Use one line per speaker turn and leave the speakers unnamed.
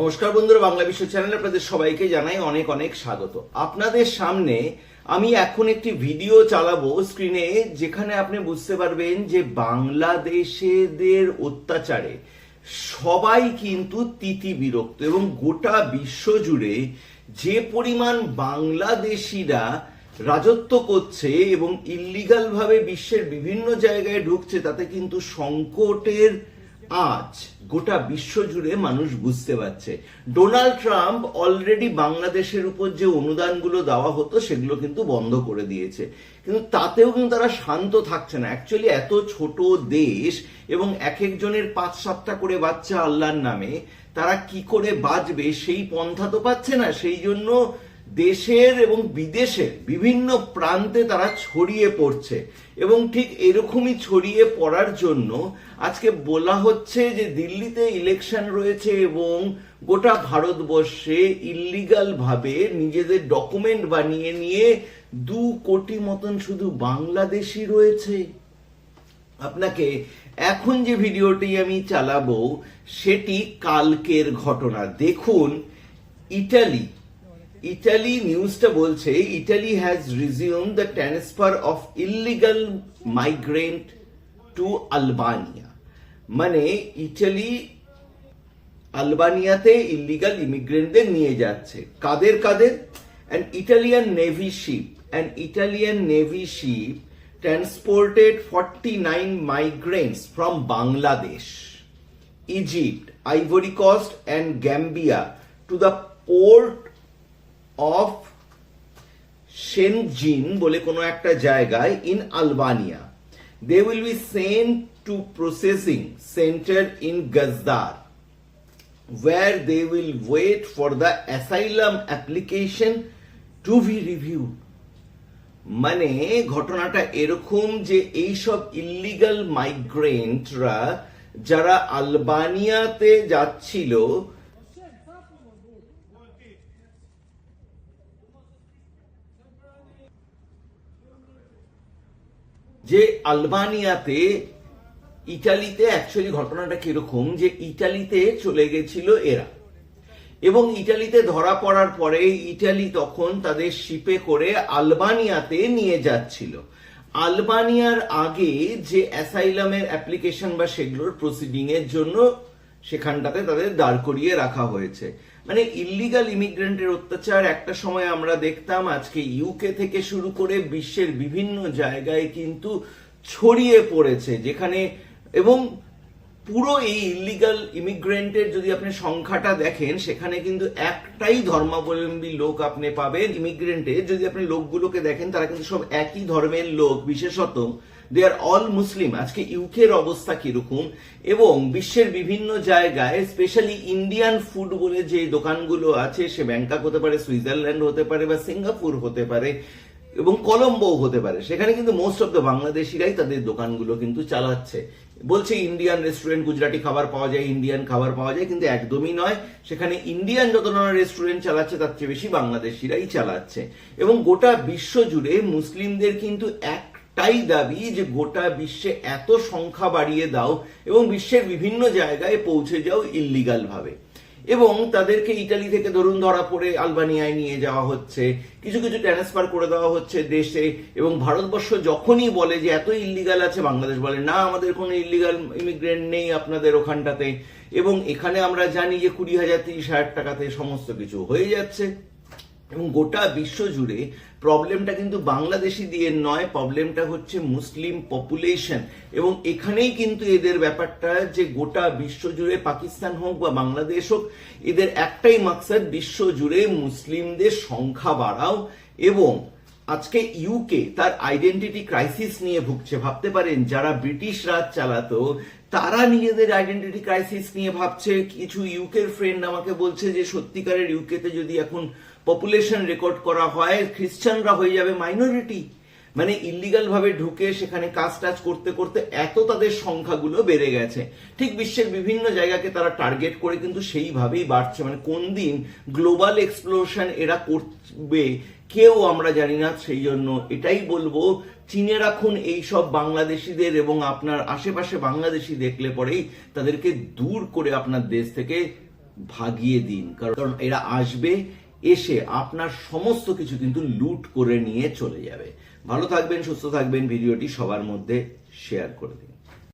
নমস্কার বন্ধুরা, বাংলা বিশ্ব চ্যানেলে আপনাদের সবাইকে জানাই অনেক অনেক স্বাগত। আপনাদের সামনে আমি এখন একটি ভিডিও চালাবো স্ক্রিনে, যেখানে আপনি বুঝতে পারবেন যে বাংলাদেশেদের অত্যাচারে সবাই কিন্তু তিতি বিরক্ত এবং গোটা বিশ্ব জুড়ে যে পরিমাণ বাংলাদেশিরা রাজত্ব করছে এবং ইল্লিগাল ভাবে বিশ্বের বিভিন্ন জায়গায় ঢুকছে, তাতে কিন্তু সংকটের আজ গোটা বিশ্ব জুড়ে মানুষ বুঝতে পারছে। ডোনাল্ড ট্রাম্প অলরেডি বাংলাদেশের উপর যে অনুদানগুলো দেওয়া হতো, সেগুলো কিন্তু বন্ধ করে দিয়েছে। কিন্তু তাতেও কিন্তু তারা শান্ত থাকছে না। অ্যাকচুয়ালি এত ছোট দেশ এবং এক একজনের পাঁচ সাতটা করে বাচ্চা আল্লাহর নামে, তারা কি করে বাঁচবে সেই পন্থা তো পাচ্ছে না। সেই জন্য দেশের এবং বিদেশের বিভিন্ন প্রান্তে তারা ছড়িয়ে পড়ছে। এবং ঠিক এরকমই ছড়িয়ে পড়ার জন্য আজকে বলা হচ্ছে যে দিল্লিতে ইলেকশন রয়েছে এবং গোটা ভারতবর্ষে ইল্লিগাল ভাবে নিজেদের ডকুমেন্ট বানিয়ে নিয়ে দু কোটি মতন শুধু বাংলাদেশি রয়েছে। আপনাকে এখন যে ভিডিওটি আমি চালাবো, সেটি কালকের ঘটনা। দেখুন, ইটালি ইটালি নিউজটা বলছে, Italy has resume the transfer of illegal migrant to Albania. মানে ইটালি আলবানিয়াতে ইলিগাল ইমিগ্রেন্টদের নিয়ে যাচ্ছে। কাদের কাদের? And Italian navy ship an Italian navy ship transported forty nine migrants from Bangladesh Egypt Ivory Coast and Gambia to the port of Shengjin বলে কোনো একটা জায়গায় in Albania they will be sent to processing centre in Gjader where they will wait for the asylum application to be reviewed. মানে ঘটনাটা এরকম যে এইসব illegal মাইগ্রেন্টরা যারা আলবানিয়াতে যাচ্ছিল যে আলবানিয়াতে, ইটালিতে অ্যাকচুয়ালি ঘটনাটা কীরকম যে ইটালিতে চলে গেছিল এরা। এবং ইটালিতে ধরা পড়ার পরে ইটালি তখন তাদের শিপে করে আলবানিয়াতে নিয়ে যাচ্ছিল। আলবানিয়ার আগে যে অ্যাসাইলামের অ্যাপ্লিকেশন বা সেগুলোর প্রসিডিং এর জন্য সেখানটাতে তাদের দাঁড় করিয়ে রাখা হয়েছে। মানে ইল্লিগাল ইমিগ্রেন্টের অত্যাচার একটা সময় আমরা দেখতাম, আজকে ইউকে থেকে শুরু করে বিশ্বের বিভিন্ন জায়গায় কিন্তু ছড়িয়ে পড়েছে, যেখানে এবং পুরো এই ইলিগাল ইমিগ্রেন্টের যদি আপনি সংখ্যাটা দেখেন, সেখানে কিন্তু একটাই ধর্মাবলম্বী লোক আপনি পাবেন ইমিগ্রেন্টের যদি আপনি লোকগুলোকে দেখেন, তারা কিন্তু সব একই ধর্মের লোক, বিশেষত দে আর অল মুসলিম আজকে ইউকের অবস্থা কীরকম? এবং বিশ্বের বিভিন্ন জায়গায় স্পেশালি ইন্ডিয়ান ফুড বলে যে দোকানগুলো আছে, সে ব্যাংকক হতে পারে, সুইজারল্যান্ড হতে পারে বা সিঙ্গাপুর হতে পারে এবং কলম্বো হতে পারে। সেখানে কিন্তু মোস্ট অফ দ্য বাংলাদেশিরাই তাদের দোকানগুলো কিন্তু চালাচ্ছে। বলছে ইন্ডিয়ান রেস্টুরেন্ট গুজরাটি খাবার পাওয়া যায় ইন্ডিয়ান খাবার পাওয়া যায়, কিন্তু একদমই নয়। সেখানে ইন্ডিয়ান যত নানা রেস্টুরেন্ট চালাচ্ছে, তার চেয়ে বেশি বাংলাদেশিরাই চালাচ্ছে। এবং গোটা বিশ্ব জুড়ে মুসলিমদের কিন্তু এক একটাই দাবি যে গোটা বিশ্বে এত সংখ্যা বাড়িয়ে দাও এবং বিশ্বের বিভিন্ন জায়গায় পৌঁছে যাও ইল্লিগাল ভাবে। এবং তাদেরকে ইটালি থেকে ধরুন ধরা পড়ে আলবানিয়ায় নিয়ে যাওয়া হচ্ছে। কিছু কিছু ট্রান্সফার করে দেওয়া হচ্ছে দেশে এবং ভারতবর্ষ যখনই বলে যে এত ইলিগাল আছে, বাংলাদেশ বলে, না, আমাদের কোনো ইলিগাল ইমিগ্রেন্ট নেই আপনাদের ওখানটাতে। এবং এখানে আমরা জানি যে কুড়ি হাজার তিরিশ হাজার টাকাতে সমস্ত কিছু হয়ে যাচ্ছে। এবং গোটা বিশ্ব জুড়ে প্রবলেমটা কিন্তু বাংলাদেশি দিয়ে নয়, প্রবলেমটা হচ্ছে মুসলিম পপুলেশন এবং এখানেই কিন্তু এদের ব্যাপারটা যে গোটা বিশ্ব জুড়ে পাকিস্তান হোক বা বাংলাদেশ হোক, এদের একটাই মাকসাদ বিশ্ব জুড়ে মুসলিমদের সংখ্যা বাড়াও এবং আজকে ইউকে তার আইডেন্টিটি ক্রাইসিস নিয়ে ভুগছে। ভাবতে পারেন, যারা ব্রিটিশ রাজ চালাতো তারা নিজেদের আইডেন্টিটি ক্রাইসিস নিয়ে ভাবছে, কিছু ইউকের ফ্রেন্ড আমাকে বলছে যে সত্যিকারের ইউকেতে যদি এখন পপুলেশন রেকর্ড করা হয়, খ্রিস্টানরা হয়ে যাবে মাইনরিটি মানে ইলিগাল ভাবে ঢুকে সেখানে কাজ টাজ করতে করতে এত তাদের সংখ্যাগুলো বেড়ে গেছে। ঠিক বিশ্বের বিভিন্ন জায়গাকে তারা টার্গেট করে কিন্তু সেইভাবেই বাড়ছে। মানে কোন দিন গ্লোবাল এক্সপ্লোশন এরা করবে কেউ আমরা জানি না, সেই জন্য এটাই বলব, চিনে রাখুন এই সব বাংলাদেশিদের এবং আপনার আশেপাশে বাংলাদেশি দেখলে পরেই তাদেরকে দূর করে আপনার দেশ থেকে ভাগিয়ে দিন। কারণ কারণ এরা আসবে, এসে আপনার সমস্ত কিছু কিন্তু লুট করে নিয়ে চলে যাবে। ভালো থাকবেন, সুস্থ থাকবেন, ভিডিওটি সবার মধ্যে শেয়ার করে দিন।